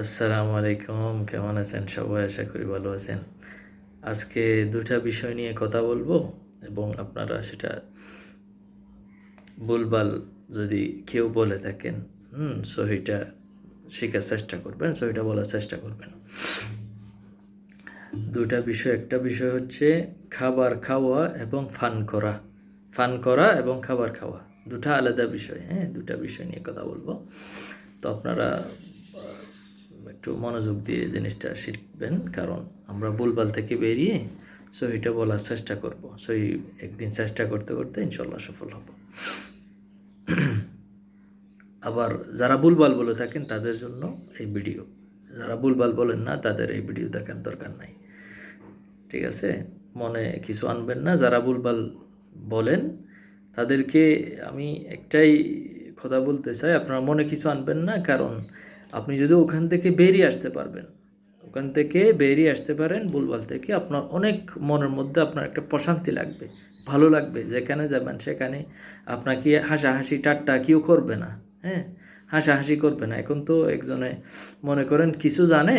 আসসালামু আলাইকুম, কেমন আছেন সবাই? আশা করি ভালো আছেন। আজকে দুটা বিষয় নিয়ে কথা বলব এবং আপনারা সেটা ভুলভাল যদি কেউ বলে থাকেন, হুম, সহিটা শেখার চেষ্টা করবেন, সহিটা বলার চেষ্টা করবেন। দুটা বিষয়, একটা বিষয় হচ্ছে খাবার খাওয়া এবং ফান করা। ফান করা এবং খাবার খাওয়া, দুটা আলাদা বিষয় হ্যাঁ দুটা বিষয় নিয়ে কথা বলব। তো আপনারা একটু মনোযোগ দিয়ে জিনিসটা শিখবেন, কারণ আমরা ভুলভাল থেকে বেরিয়ে সহিটা বলার চেষ্টা করব। সহি একদিন চেষ্টা করতে করতে ইনশাল্লাহ সফল হব। আবার যারা ভুলভাল বলে থাকেন তাদের জন্য এই ভিডিও। যারা ভুলভাল বলেন না, তাদের এই ভিডিও দেখার দরকার নাই। ঠিক আছে? মনে কিছু আনবেন না, যারা ভুলভাল বলেন তাদেরকে আমি একটাই কথা বলতে চাই, আপনারা মনে কিছু আনবেন না, কারণ আপনি যদি ওখান থেকে বেরিয়ে আসতে পারবেন, ওখান থেকে বেরিয়ে আসতে পারেন, বুলবাল থেকে আপনার অনেক মনের মধ্যে আপনার একটা প্রশান্তি লাগবে, ভালো লাগবে, যেখানে যাবেন সেখানে আপনাকে হাসাহাসি, টাট্টা কেউ করবে না হ্যাঁ? হাসাহাসি করবে না। এখন তো একজনে মনে করেন, কিছু জানে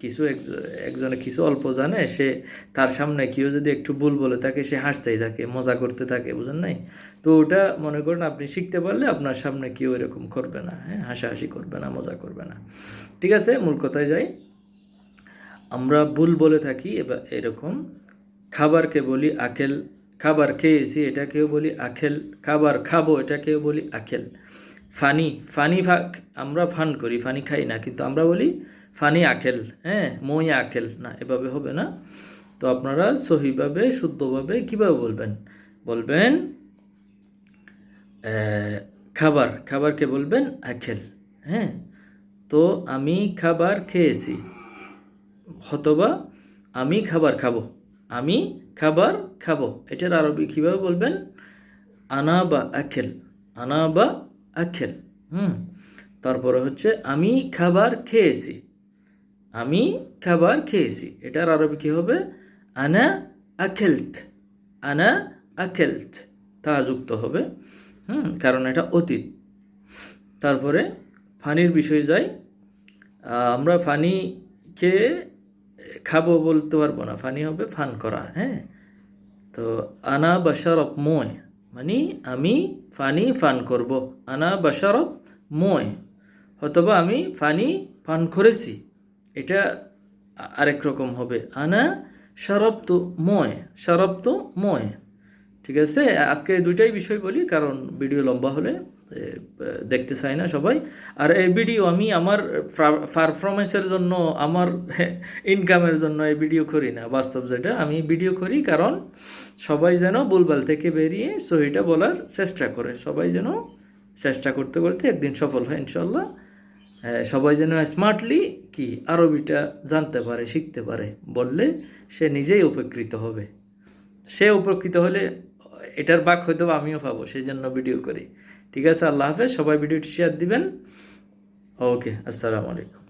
কিছু একজ- একজনে কিছু অল্প জানে, সে তার সামনে কেউ যদি একটু ভুল বলে থাকে সে হাসতেই থাকে, মজা করতে থাকে, বুঝেন নাই? তো ওটা মনে করেন আপনি শিখতে পারলে আপনার সামনে কেউ এরকম করবে না হ্যাঁ? হাসাহাসি করবে না, মজা করবে না। ঠিক আছে, মূল কথায় যাই। আমরা ভুল বলে থাকি, এবার এরকম খাবারকে বলি আখেল, খাবার খেয়েছি, এটাকেও বলি আখেল, খাবার খাব, এটাকেও বলি আখেল। ফানি ফানি ফা আমরা ফান করি, ফানি খাই না, কিন্তু আমরা বলি ফানি আখেল হ্যাঁ মই আখেল, না, এভাবে হবে না। তো আপনারা সহিভাবে, শুদ্ধভাবে কীভাবে বলবেন? বলবেন খাবার, খাবারকে বলবেন আখেল হ্যাঁ। তো আমি খাবার খেয়েছি, হতবা আমি খাবার খাব, আমি খাবার খাব, এটার আরবি কীভাবে বলবেন? আনা বা আখেল, আনা বা আখেল হুম। তারপরে হচ্ছে আমি খাবার খেয়েছি। আমি খাবার খেয়েছি। এটার আরবি কী হবে? আনা আখেলত। আনা আখেলত। তা যুক্ত হবে। হুম কারণ এটা অতীত। তারপরে ফানির বিষয়ে যাই। আমরা ফানিকে খাব বলতে পারব না। ফানি হবে ফান করা হ্যাঁ? তো আনা বাসারব ময়। মানে আমি ফানি ফান করব। আনা বাসারব ময় অথবা আমি ফানি ফান করেছি। এটা আরেক রকম হবে। আনা সারব তো ময় সারব তো ময়। ঠিক আছে? আজকে দুইটাই বিষয় বলি, কারণ ভিডিও লম্বা হলে দেখতে চাই না সবাই। আর এই ভিডিও আমি আমার পারফরমেন্সের জন্য, আমার ইনকামের জন্য এই ভিডিও করি না, বাস্তব যেটা। আমি ভিডিও করি কারণ সবাই যেন ভুলভাল থেকে বেরিয়ে সহিটা বলার চেষ্টা করে। সবাই যেন চেষ্টা করতে করতে একদিন সফল হয় ইনশাল্লাহ সবাই যেন স্মার্টলি কি আরবিটা জানতে পারে, শিখতে পারে বললে সে নিজেই উপকৃত হবে। সে উপকৃত হলে এটার বাক হয়তো আমিও পাবো, সেই জন্য ভিডিও করি। ঠিক আছে আল্লাহ হাফেজ সবাই ভিডিওটি শেয়ার দিবেন। ওকে আসসালামু আলাইকুম।